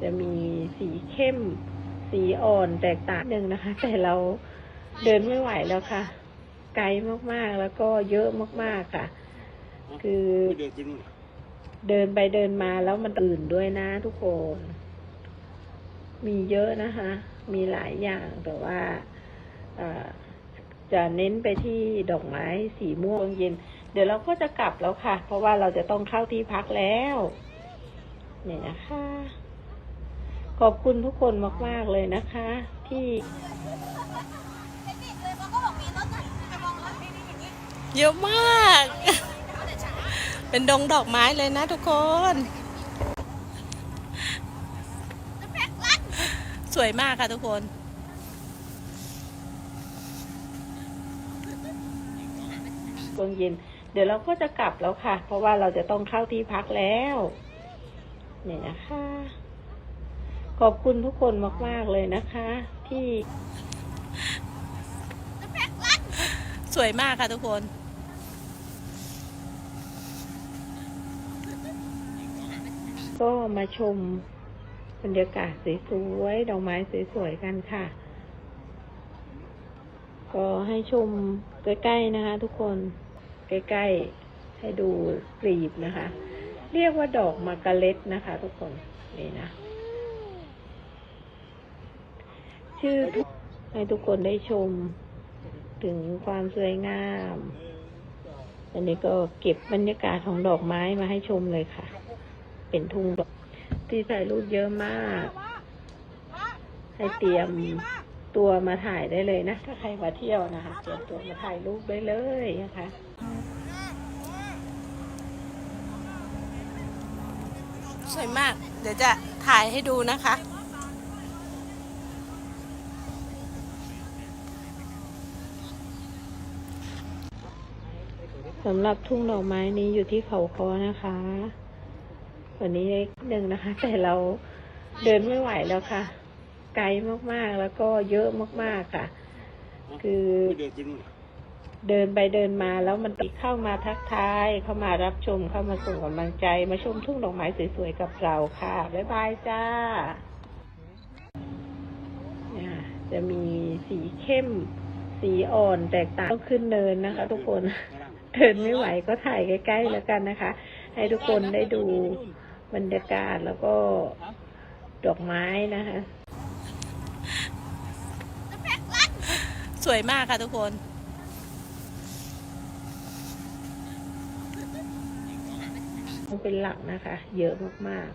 จะมีสีเข้ม สีอ่อนแตกต่างหนึ่งนะคะ แต่เราเดินไม่ไหวแล้วค่ะ ไกลมากๆแล้วก็เยอะมากๆค่ะ คือเดินไปเดินมาแล้วมันอื่นด้วยนะทุกคน มีเยอะนะคะ มีหลายอย่างแต่ว่าจะเน้นไปที่ดอกไม้สีม่วงเย็น เดี๋ยวเราก็จะกลับแล้วค่ะ เพราะว่าเราจะต้องเข้าที่พักแล้ว เนี่ยนะคะ ขอบคุณทุกคนมาก ๆ เลยนะคะ ที่เยอะมาก เป็นดงดอกไม้เลยนะทุกคน สวยมากค่ะทุกคน ช่วงเย็น เดี๋ยวเราก็จะกลับแล้วค่ะ เพราะว่าเราจะต้องเข้าที่พักแล้ว เนี่ยนะคะ ขอบคุณทุกคนมาก ๆ เลยนะคะ ที่สวยมากค่ะทุกคน ก็มาชมบรรยากาศสวยๆดอกไม้สวยๆกันค่ะ ก็ให้ชมใกล้ๆนะคะ ทุกคนใกล้ๆให้ดูกลีบนะคะ เรียกว่าดอกมากาเล็ตนะคะ ทุกคนนี่นะ ชื่อให้ทุกคนได้ชม ถึงความสวยงาม อันนี้ก็เก็บบรรยากาศของดอกไม้มาให้ชมเลยค่ะ เป็นทุ่งดอก ที่ถ่ายรูปเยอะมาก ให้เตรียมตัวมาถ่ายได้เลยนะ ถ้าใครมาเที่ยวนะคะ เตรียมตัวมาถ่ายรูปได้เลยนะคะสวยมาก เดี๋ยวจะถ่ายให้ดูนะคะ สำหรับทุ่งดอกไม้นี้อยู่ที่เขาคอนะคะ วันนี้เล็กหนึ่งนะคะ แต่เราเดินไม่ไหวแล้วค่ะ ไกลมากๆแล้วก็เยอะมากๆค่ะ คือเดินไปเดินมาแล้วมันติดเข้ามาทักทาย เข้ามารับชมเข้ามาส่งกำลังใจ มาชมทุ่งดอกไม้สวยๆกับเราค่ะ บ๊ายบายจ้า จะมีสีเข้ม สีอ่อนแตกต่างต้องขึ้นเนินนะคะ ทุกคน เดินไม่ไหวก็ถ่ายใกล้ๆแล้วกันนะคะ ให้ทุกคนได้ดูบรรยากาศแล้วก็ดอกไม้นะคะ สวยมากค่ะทุกคน เป็นหลักนะคะ เยอะมาก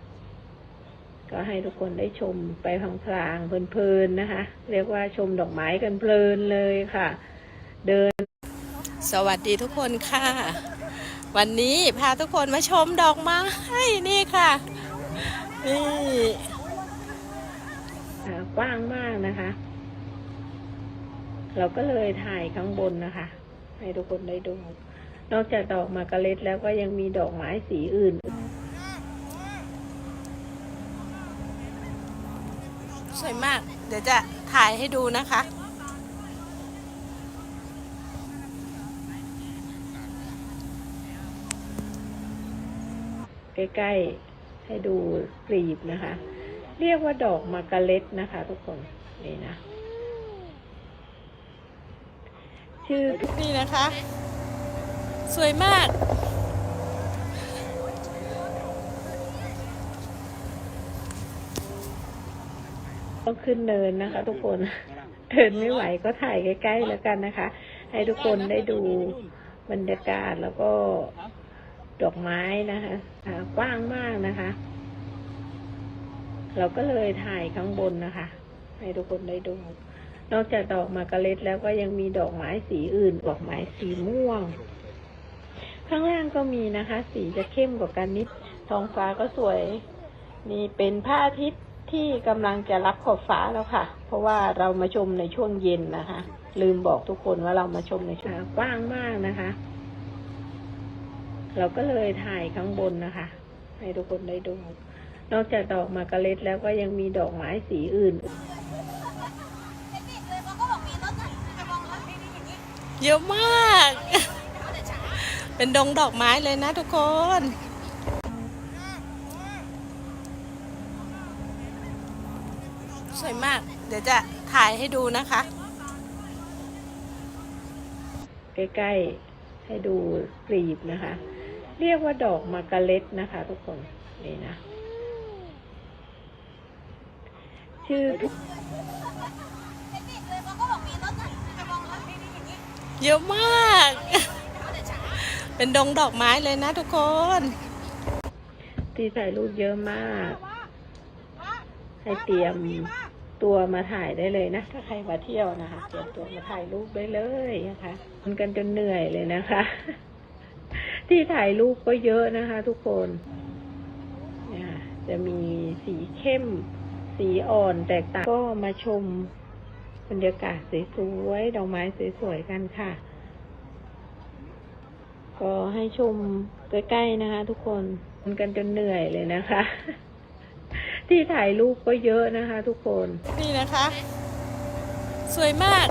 ๆก็ให้ทุกคนได้ชมไปพลางๆเพลินๆนะคะ เรียกว่าชมดอกไม้กันเพลินเลยค่ะ เดิน สวัสดีทุกคนค่ะ วันนี้พาทุกคนมาชมดอกไม้นี่ค่ะ นี่กว้างมากนะคะ เราก็เลยถ่ายข้างบนนะคะ ให้ทุกคนได้ดู นอกจากดอกมากระเล็ดแล้วก็ยังมีดอกไม้สีอื่นสวยมาก เดี๋ยวจะถ่ายให้ดูนะคะ ใกล้ ๆ ให้ดูกลีบนะคะ เรียกว่าดอกมากระเล็ดนะคะ ทุกคนนี่นะ ชื่อนี่นะคะ สวยมากต้องขึ้นเนินนะคะ ทุกคนเดินไม่ไหวก็ถ่ายใกล้ ๆ แล้วกันนะคะ ให้ทุกคนได้ดูบรรยากาศแล้วก็ ดอกไม้นะคะกว้างมากนะคะ เราก็เลยถ่ายข้างบนนะคะ ให้ทุกคนได้ดู นอกจากดอกมากระเล็ดแล้วก็ยังมีดอกไม้สีอื่น ดอกไม้สีม่วง ข้างล่างก็มีนะคะ สีจะเข้มกว่ากันนิด ท้องฟ้าก็สวย นี่เป็นพระอาทิตย์ที่กำลังจะรับขอบฟ้าแล้วค่ะ เพราะว่าเรามาชมในช่วงเย็นนะคะ ลืมบอกทุกคนว่าเรามาชมในช่วงกว้างมากนะคะ เราก็เลยถ่ายข้างบนนะคะ ให้ทุกคนได้ดู นอกจากดอกมากระเล็ดแล้วก็ยังมีดอกไม้สีอื่น เยอะมาก เป็นดงดอกไม้เลยนะทุกคนสวยมาก เดี๋ยวจะถ่ายให้ดูนะคะ ใกล้ ๆ ให้ดูกลีบนะคะ เรียกว่าดอกมากาเล็ตนะคะ ทุกคนนี่นะ ชื่อเยอะมาก เป็นดงดอกไม้เลยนะทุกคนที่ถ่ายรูปเยอะมาก ให้เตรียมตัวมาถ่ายได้เลยนะ ถ้าใครมาเที่ยวนะคะ เตรียมตัวมาถ่ายรูปได้เลยนะคะมันกันจนเหนื่อยเลยนะคะ ที่ถ่ายรูปก็เยอะนะคะ ทุกคนจะมีสีเข้ม สีอ่อนแตกต่างก็มาชมบรรยากาศสวยๆดอกไม้สวยๆกันค่ะ ก็ให้ชมใกล้ๆนะคะ ทุกคนมันกันจนเหนื่อยเลยนะคะ ที่ถ่ายรูปก็เยอะนะคะ ทุกคน นี่นะคะ สวยมาก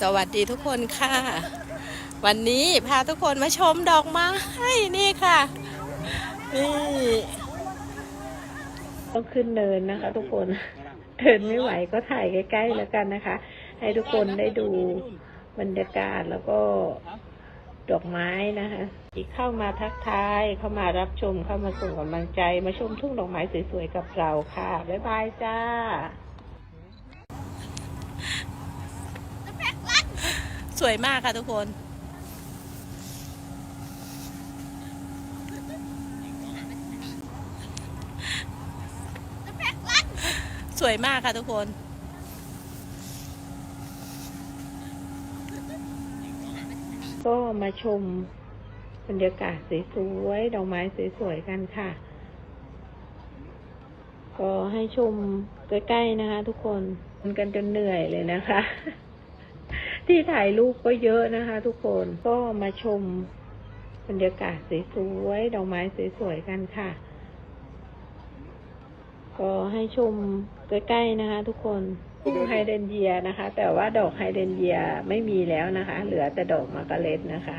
สวัสดีทุกคนค่ะ วันนี้พาทุกคนมาชมดอกไม้นี่ค่ะ นี่ต้องขึ้นเนินนะคะ ทุกคนเดินไม่ไหวก็ถ่ายใกล้ๆแล้วกันนะคะ ให้ทุกคนได้ดูบรรยากาศแล้วก็ดอกไม้นะคะที่เข้ามาทักทาย เข้ามารับชมเข้ามาส่งกำลังใจ มาชมทุ่งดอกไม้สวยๆกับเราค่ะ บ๊ายบายจ้า ส วยมากค่ะทุกคนสวยมากค่ะทุกคน ก็มาชมบรรยากาศสวยๆดอกไม้สวยๆกันค่ะ ก็ให้ชมใกล้ๆนะคะทุกคนมันกันจนเหนื่อยเลยนะคะ ที่ถ่ายรูปก็เยอะนะคะ ทุกคนก็มาชมบรรยากาศสวยๆดอกไม้สวยๆกันค่ะ ก็ให้ชมใกล้ๆนะคะ ทุกคนทุ่งไฮเดรนเยียนะคะ แต่ว่าดอกไฮเดรนเยียไม่มีแล้วนะคะ เหลือแต่ดอกมากาเล็ตนะคะ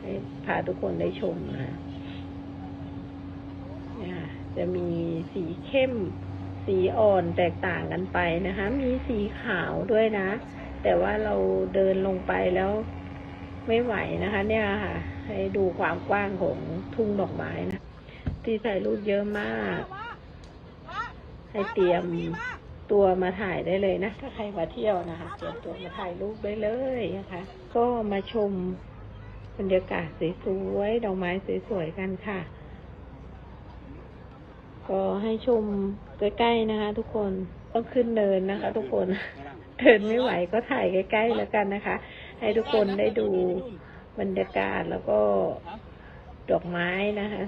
ให้พาทุกคนได้ชมนะค่ะจะมีสีเข้ม สีอ่อนแตกต่างกันไปนะคะ มีสีขาวด้วยนะ แต่ว่าเราเดินลงไปแล้วไม่ไหวนะคะ เนี่ยค่ะ ให้ดูความกว้างของทุ่งดอกไม้นะ ที่ถ่ายรูปเยอะมาก ให้เตรียมตัวมาถ่ายได้เลยนะ ถ้าใครมาเที่ยวนะคะเตรียมตัวมาถ่ายรูปได้เลยนะคะ ก็มาชมบรรยากาศสวยๆดอกไม้สวยๆกันค่ะ ก็ให้ชมใกล้ๆนะคะ ทุกคนต้องขึ้นเนินนะคะ ทุกคนเดินไม่ไหวก็ถ่ายใกล้ๆแล้วกันนะคะ ให้ทุกคนได้ดูบรรยากาศแล้วก็ดอกไม้นะคะ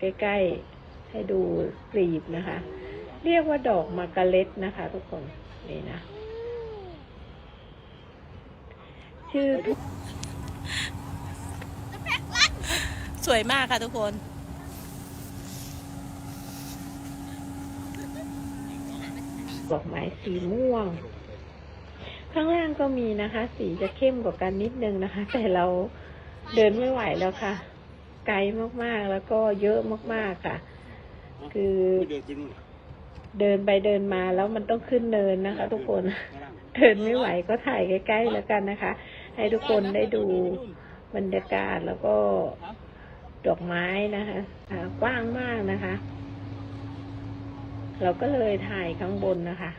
ใกล้ๆให้ดูกลีบนะคะ เรียกว่าดอกมากาเล็ตนะคะ ทุกคนนี่นะ ชื่อสวยมากค่ะทุกคน ดอกไม้สีม่วง ข้างล่างก็มีนะคะ สีจะเข้มกว่ากันนิดนึงนะคะ แต่เราเดินไม่ไหวแล้วค่ะ ไกลมากๆแล้วก็เยอะมากๆค่ะ คือเดินไปเดินมาแล้วมันต้องขึ้นเนินนะคะ ทุกคนเดินไม่ไหวก็ถ่ายใกล้ๆแล้วกันนะคะ ให้ทุกคนได้ดูบรรยากาศแล้วก็ดอกไม้นะคะกว้างมากนะคะ เราก็เลยถ่ายข้างบนนะคะ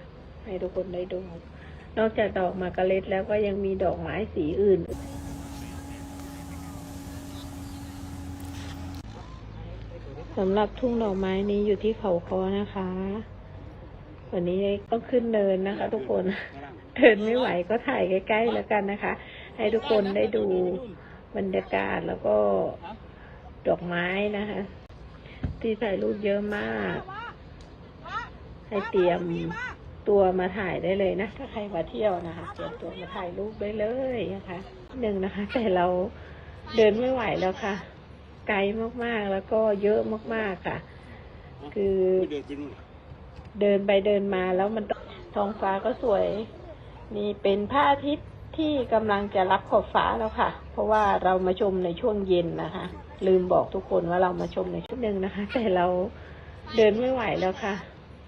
ให้ทุกคนได้ดู นอกจากดอกมากาเล็ตแล้วก็ยังมีดอกไม้สีอื่นสำหรับทุ่งดอกไม้นี้อยู่ที่เขาคอนะคะ วันนี้ต้องขึ้นเนินนะคะ ทุกคน เดินไม่ไหวก็ถ่ายใกล้ๆแล้วกันนะคะ ให้ทุกคนได้ดูบรรยากาศแล้วก็ดอกไม้นะคะ ที่ถ่ายรูปเยอะมาก ให้เตรียมตัวมาถ่ายได้เลยนะ ถ้าใครมาเที่ยวนะคะ เตรียมตัวมาถ่ายรูปได้เลยนะคะหนึ่งนะคะ แต่เราเดินไม่ไหวแล้วค่ะ ไกลมากๆแล้วก็เยอะมากๆค่ะ คือเดินไปเดินมาแล้วมันท้องฟ้าก็สวย นี่เป็นพระอาทิตย์ที่กำลังจะรับขอบฟ้าแล้วค่ะ เพราะว่าเรามาชมในช่วงเย็นนะคะ ลืมบอกทุกคนว่าเรามาชมในช่วงหนึ่งนะคะ แต่เราเดินไม่ไหวแล้วค่ะ